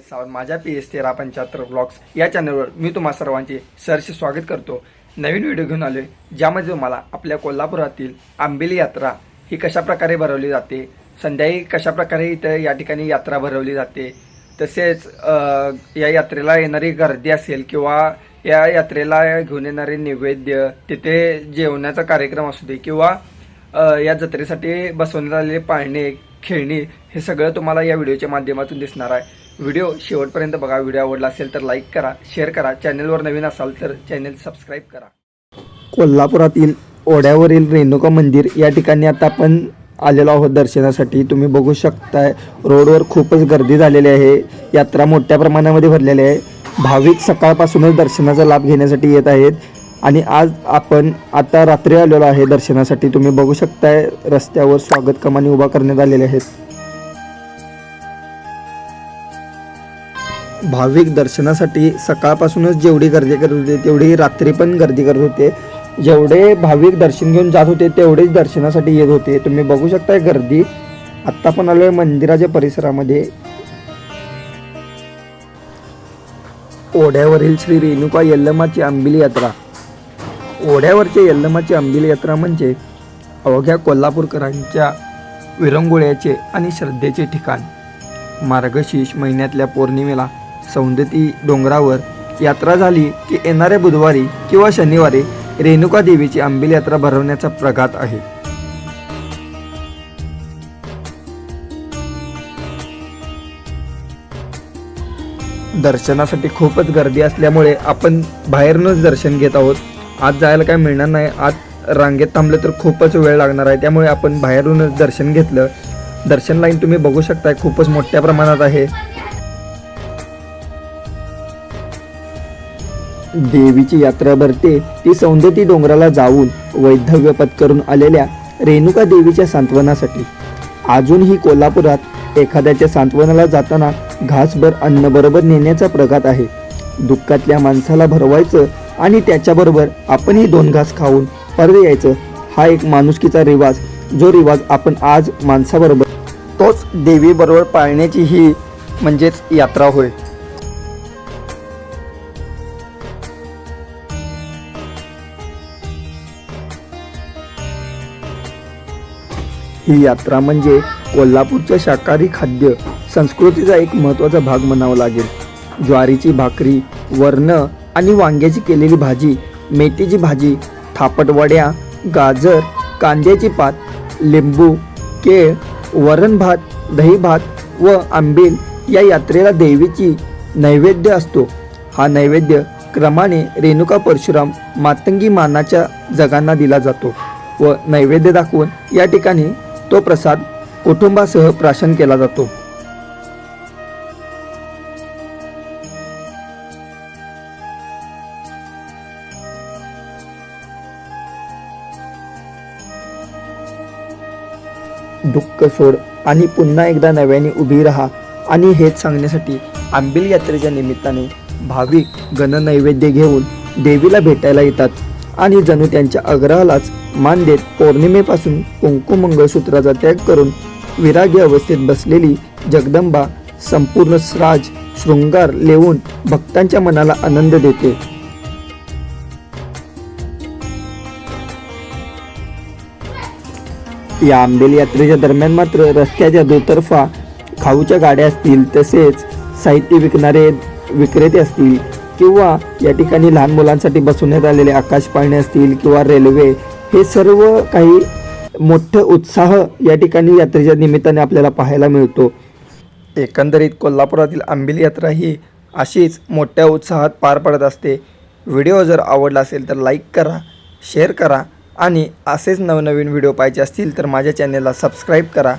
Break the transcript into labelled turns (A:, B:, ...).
A: सावंत माझ्या P S तेरा पंच्याहत्तर ब्लॉग्स या चॅनलवर मी तुम्हा सर्वांचे सरसे स्वागत करतो. नवीन व्हिडिओ घेऊन आलो ज्यामध्ये तुम्हाला आपल्या कोल्हापुरातील आंबेली यात्रा ही कशा प्रकारे भरवली जाते संध्याकाळी कशा प्रकारे इथं या ठिकाणी यात्रा भरवली जाते तसेच या यात्रेला येणारी गर्दी असेल किंवा या यात्रेला घेऊन येणारे नैवेद्य तिथे जेवणाचा कार्यक्रम असू दे किंवा या जत्रेसाठी बसवण्यात आलेले पाळणे खेळणी हे सगळं तुम्हाला या व्हिडिओच्या माध्यमातून दिसणार आहे. व्हिडिओ शेवटपर्यंत बघा. व्हिडिओ आवडला असेल तर लाईक करा शेअर करा. चॅनलवर नवीन असाल तर चॅनेल सबस्क्राईब करा. कोल्हापुरातील ओढ्यावरील रेणुका मंदिर या ठिकाणी आता आपण आलेलो आहोत दर्शनासाठी. तुम्ही बघू शकताय रोडवर खूपच गर्दी झालेली आहे. यात्रा मोठ्या प्रमाणामध्ये भरलेली आहे. भाविक सकाळपासूनच दर्शनाचा लाभ घेण्यासाठी येत आहेत. आणि आज आपण आता रात्री आलेलो आहे दर्शनासाठी. तुम्ही बघू शकताय रस्त्यावर स्वागत कमानी उभा करण्यात आलेले आहेत. भाविक दर्शनासाठी सकाळपासूनच जेवढी गर्दी करत होते तेवढी रात्री पण गर्दी करत होते. जेवढे भाविक दर्शन घेऊन जात होते तेवढेच दर्शनासाठी येत होते. तुम्ही बघू शकताय गर्दी. आत्ता पण आलोय मंदिराच्या परिसरामध्ये. ओढ्यावरील श्री रेणुका यल्लमाची आंबिली यात्रा. ओढ्यावरच्या यल्लमाची आंबिली यात्रा म्हणजे अवघ्या कोल्हापूरकरांच्या विरंगुळ्याचे आणि श्रद्धेचे ठिकाण. मार्गशीर्ष महिन्यातल्या पौर्णिमेला सौंदती डोंगरावर यात्रा झाली की येणाऱ्या बुधवारी किंवा शनिवारी रेणुका देवीची आंबील यात्रा भरवण्याचा प्रघात आहे. दर्शनासाठी खूपच गर्दी असल्यामुळे आपण बाहेरूनच दर्शन घेत आहोत. आज जायला काय मिळणार नाही. आज रांगेत थांबलं तर खूपच वेळ लागणार आहे. त्यामुळे आपण बाहेरूनच दर्शन घेतलं. दर्शन लाईन तुम्ही बघू शकताय. खूपच मोठ्या प्रमाणात आहे. देवीची यात्रा भरते ती सौंदती डोंगराला जाऊन वैधव्य पत्करून आलेल्या रेणुका देवीच्या सांत्वनासाठी. अजूनही कोल्हापुरात एखाद्याच्या सांत्वनाला जाताना घासभर अन्न बरोबर नेण्याचा प्रघात आहे. दुःखातल्या माणसाला भरवायचं आणि त्याच्याबरोबर आपणही दोन घास खाऊन परत यायचं हा एक माणुसकीचा रिवाज जो रिवाज आपण आज माणसाबरोबर तोच देवीबरोबर पाळण्याची ही म्हणजेच यात्रा होय. ही यात्रा म्हणजे कोल्हापूरच्या शाकाहारी खाद्य संस्कृतीचा एक महत्त्वाचा भाग म्हणावा लागेल. ज्वारीची भाकरी वर्ण आणि वांग्याची केलेली भाजी मेथीची भाजी थापटवड्या गाजर कांद्याची पात लिंबू केळ वरण भात दही भात व आंबील या यात्रेला देवीची नैवेद्य असतो. हा नैवेद्य क्रमाने रेणुका परशुराम मातंगी मानाच्या जगांना दिला जातो व नैवेद्य दाखवून या ठिकाणी तो प्रसाद कुटुंबासह प्राशन केला जातो. दुःख सोड आणि पुन्हा एकदा नव्याने उभी राहा आणि हेच सांगण्यासाठी आंबिल यात्रेच्या निमित्ताने भाविक गणनैवेद्य घेऊन देवीला भेटायला येतात. आणि जणू त्यांच्या आग्रहालाच मान देत पौर्णिमेपासून कुंकू मंगळसूत्राचा त्याग करून विरागी अवस्थेत बसलेली जगदंबा संपूर्ण श्राज शृंगार लेवून भक्तांच्या मनाला आनंद देते. या आंबेल यात्रेच्या दरम्यान मात्र रस्त्याच्या दुतर्फा खाऊच्या गाड्या असतील तसेच साहित्य विकणारे विक्रेते असतील. किंवा या ठिकाणी लहान मुलांसाठी बसवण्यात आलेले आकाश पाळणे असतील किंवा रेल्वे हे सर्व काही मोठं उत्साह या ठिकाणी यात्रेच्या निमित्ताने आपल्याला पाहायला मिळतो. एकंदरीत कोल्हापुरातील आंबिल यात्रा ही अशीच मोठ्या उत्साहात पार पडत असते. व्हिडिओ जर आवडला असेल तर लाईक करा शेअर करा आणि असेच नवनवीन व्हिडिओ पाहिजे असतील तर माझ्या चॅनलला सबस्क्राईब करा.